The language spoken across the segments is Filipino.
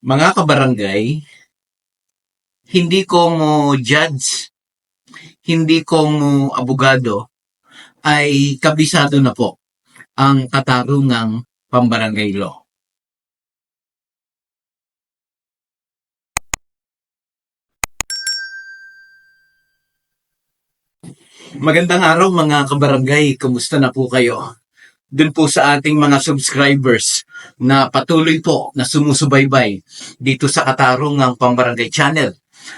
Mga kabarangay, hindi ko mo judge, hindi ko mo abogado, ay kabisado na po ang katarungang pambarangay law. Magandang araw mga kabarangay, kumusta na po kayo? Dun po sa ating mga subscribers na patuloy po na sumusubaybay dito sa Katarungang Pambarangay Channel.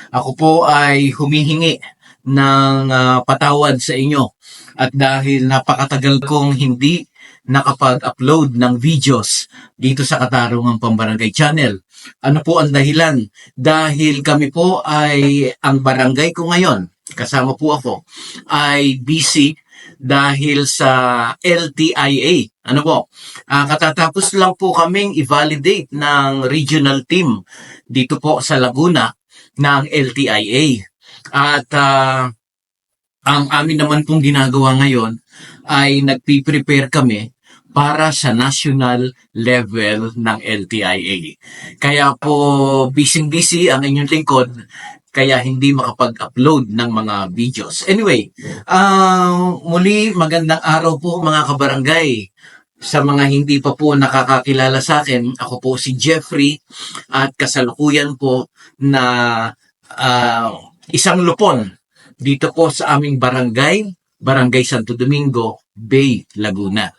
Ako po ay humihingi ng ah, patawad sa inyo at dahil napakatagal kong hindi nakapag-upload ng videos dito sa Katarungang Pambarangay Channel. Ano po ang dahilan? Dahil kami po ay ang barangay ko ngayon, kasama po ako, ay busy dahil sa LTIA. Ano po? Ah, katatapos lang po kaming i-validate ng regional team dito po sa Laguna ng LTIA. At ah, ang amin naman pong ginagawa ngayon ay nagpi-prepare kami para sa national level ng LTIA. Kaya po busy-busy ang inyong lingkod kaya hindi makapag-upload ng mga videos. Anyway, ah muli magandang araw po mga kabarangay. Sa mga hindi pa po nakakakilala sa akin, ako po si Jeffrey at kasalukuyan po na ah, isang lupon dito po sa aming barangay, Barangay Santo Domingo, Bay, Laguna.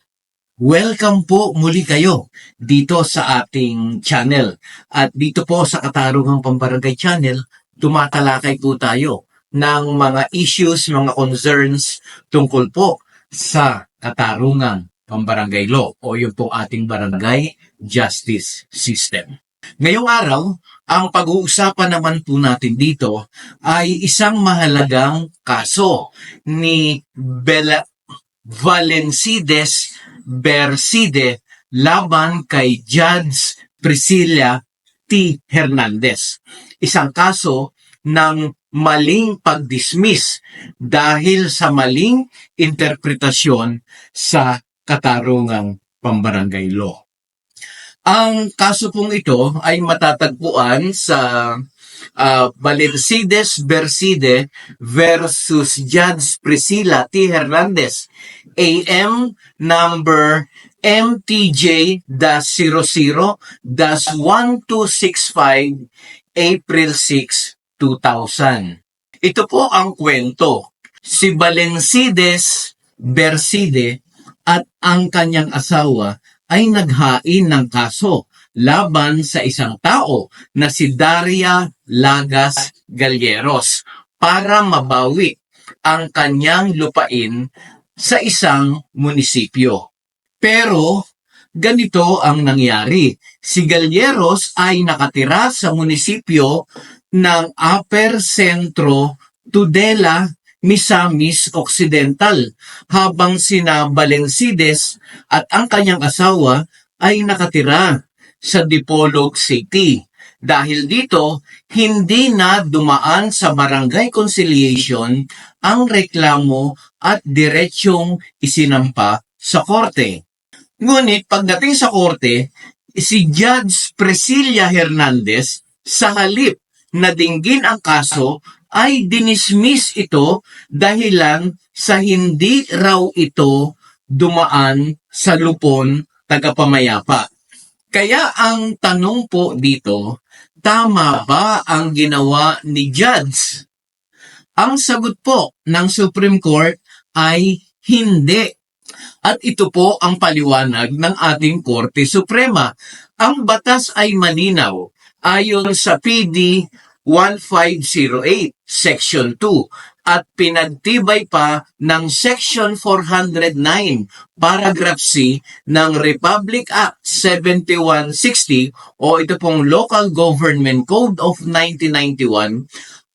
Welcome po muli kayo dito sa ating channel. At dito po sa Katarungang Pambarangay Channel, tumatalakay po tayo ng mga issues, mga concerns tungkol po sa Katarungang Pambarangay Law o yung po ating barangay justice system. Ngayong araw, ang pag-uusapan naman po natin dito ay isang mahalagang kaso ni Bella Valencides Berside laban kay Judge Priscilla T. Hernandez. Isang kaso ng maling pag-dismiss dahil sa maling interpretasyon sa katarungang pambarangay law. Ang kaso pong ito ay matatagpuan sa uh, Valencides Berside versus Judge Priscilla T. Hernandez, AM number MTJ-00-1265, April 6, 2000. Ito po ang kwento. Si Valencides Berside at ang kanyang asawa ay naghain ng kaso laban sa isang tao na si Daria Lagas Galleros para mabawi ang kanyang lupain sa isang munisipyo. Pero ganito ang nangyari. Si Galleros ay nakatira sa munisipyo ng Upper Centro Tudela Misamis Occidental habang sina Valencides at ang kanyang asawa ay nakatira sa Dipolog City. Dahil dito, hindi na dumaan sa barangay conciliation ang reklamo at diretsyong isinampa sa korte. Ngunit pagdating sa korte, si Judge Priscilla Hernandez sa halip na dinggin ang kaso ay dinismiss ito dahilan sa hindi raw ito dumaan sa lupon tagapamayapa. Kaya ang tanong po dito, tama ba ang ginawa ni Judge? Ang sagot po ng Supreme Court ay hindi. At ito po ang paliwanag ng ating Korte Suprema. Ang batas ay malinaw ayon sa PD 1508, Section 2 at pinagtibay pa ng Section 409, Paragraph C ng Republic Act 7160 o ito pong Local Government Code of 1991,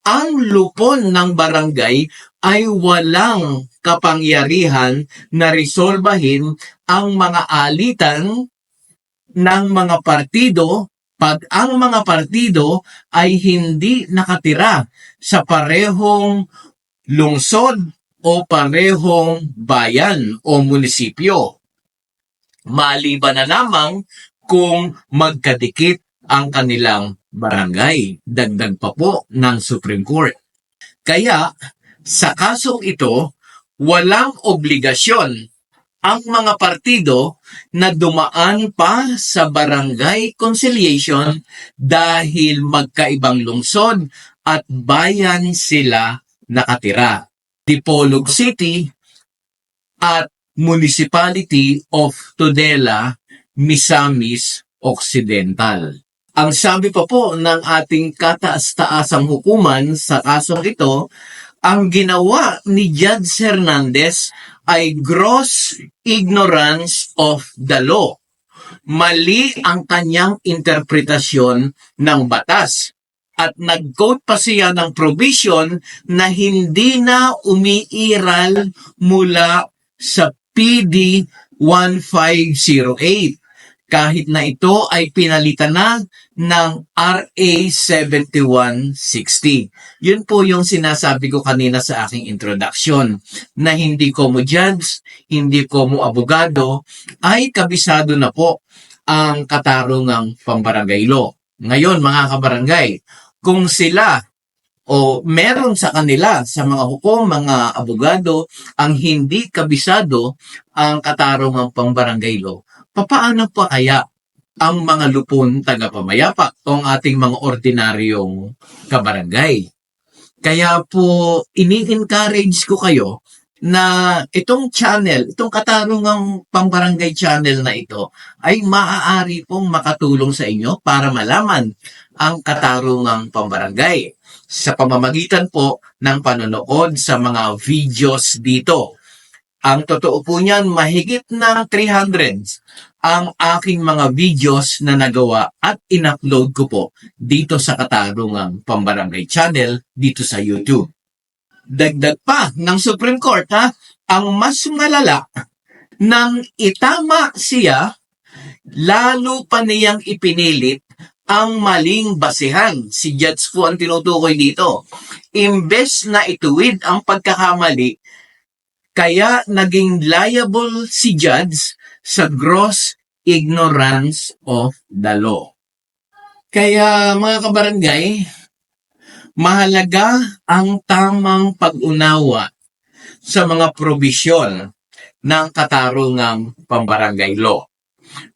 ang lupon ng barangay ay walang kapangyarihan na resolbahin ang mga alitan ng mga partido pag ang mga partido ay hindi nakatira sa parehong lungsod o parehong bayan o munisipyo. Maliban na lamang kung magkadikit ang kanilang barangay. Dagdag pa po ng Supreme Court. Kaya, sa kasong ito, walang obligasyon ang mga partido na dumaan pa sa barangay conciliation dahil magkaibang lungsod at bayan sila nakatira. Dipolog City at Municipality of Tudela, Misamis Occidental. Ang sabi pa po ng ating kataas-taasang hukuman sa kasong ito, ang ginawa ni Judge Hernandez ay gross ignorance of the law. Mali ang kanyang interpretasyon ng batas. At nag-quote pa siya ng provision na hindi na umiiral mula sa PD 1508 kahit na ito ay pinalitan na ng RA 7160. Yun po yung sinasabi ko kanina sa aking introduction na hindi ko mo judge, hindi ko mo abogado, ay kabisado na po ang katarungang pambarangay law. Ngayon mga kabarangay, kung sila o meron sa kanila sa mga hukom, mga abogado, ang hindi kabisado ang katarungang pambarangay law, papaano pa kaya ang mga lupon taga-pamayapa o ang ating mga ordinaryong kabarangay? Kaya po, ini-encourage ko kayo na itong channel, itong katarungang pambarangay channel na ito ay maaari pong makatulong sa inyo para malaman ang katarungang pambarangay sa pamamagitan po ng panonood sa mga videos dito. Ang totoo po niyan, mahigit na 300 ang aking mga videos na nagawa at in-upload ko po dito sa Katarungang Pambarangay Channel dito sa YouTube. Dagdag pa ng Supreme Court ha, ang mas malala nang itama siya, lalo pa niyang ipinilit ang maling basihan. Si Judge po ang tinutukoy dito. Imbes na ituwid ang pagkakamali, kaya naging liable si Judge sa gross ignorance of the law. Kaya mga kabarangay, mahalaga ang tamang pag-unawa sa mga probisyon ng katarungang pambarangay law.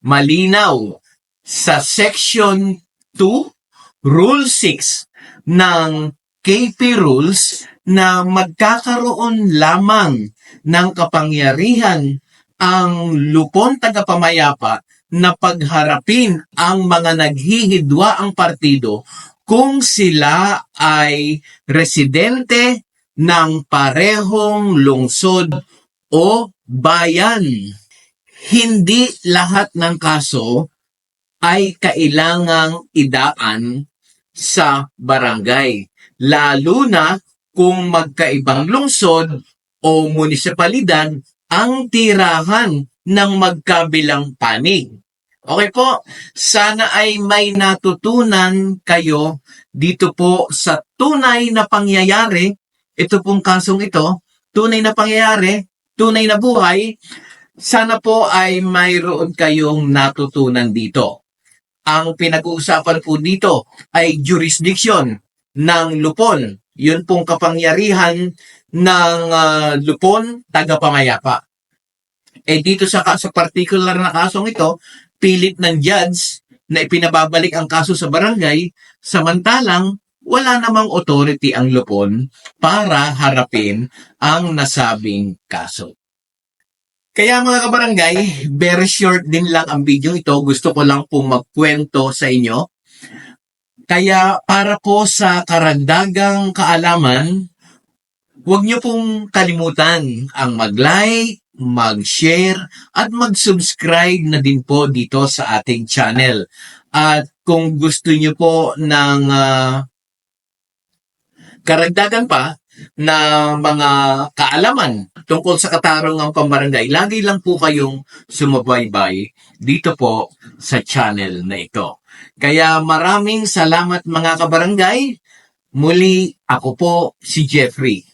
Malinaw sa Section 2, Rule 6 ng KP Rules na magkakaroon lamang ng kapangyarihan ang lupon tagapamayapa na pagharapin ang mga naghihidwa ang partido kung sila ay residente ng parehong lungsod o bayan. Hindi lahat ng kaso ay kailangang idaan sa barangay, lalo na kung magkaibang lungsod o munisipalidad ang tirahan ng magkabilang panig. Okay po, sana ay may natutunan kayo dito po sa tunay na pangyayari. Ito pong kasong ito, tunay na pangyayari, tunay na buhay. Sana po ay mayroon kayong natutunan dito. Ang pinag-uusapan po dito ay jurisdiction ng lupon. Yun pong kapangyarihan ng ah, lupon taga-pamayapa. Eh dito sa, sa particular na kasong ito, pilit ng judge na ipinababalik ang kaso sa barangay, samantalang wala namang authority ang lupon para harapin ang nasabing kaso. Kaya mga kabarangay, very short din lang ang video ito. Gusto ko lang pong magkwento sa inyo. Kaya para po sa karagdagang kaalaman, huwag niyo pong kalimutan ang mag-like, mag-share, at mag-subscribe na din po dito sa ating channel. At kung gusto niyo po ng ah, karagdagan pa na mga kaalaman tungkol sa katarungang pambarangay, lagi lang po kayong sumubaybay dito po sa channel na ito. Kaya maraming salamat mga kabarangay. Muli, ako po si Jeffrey.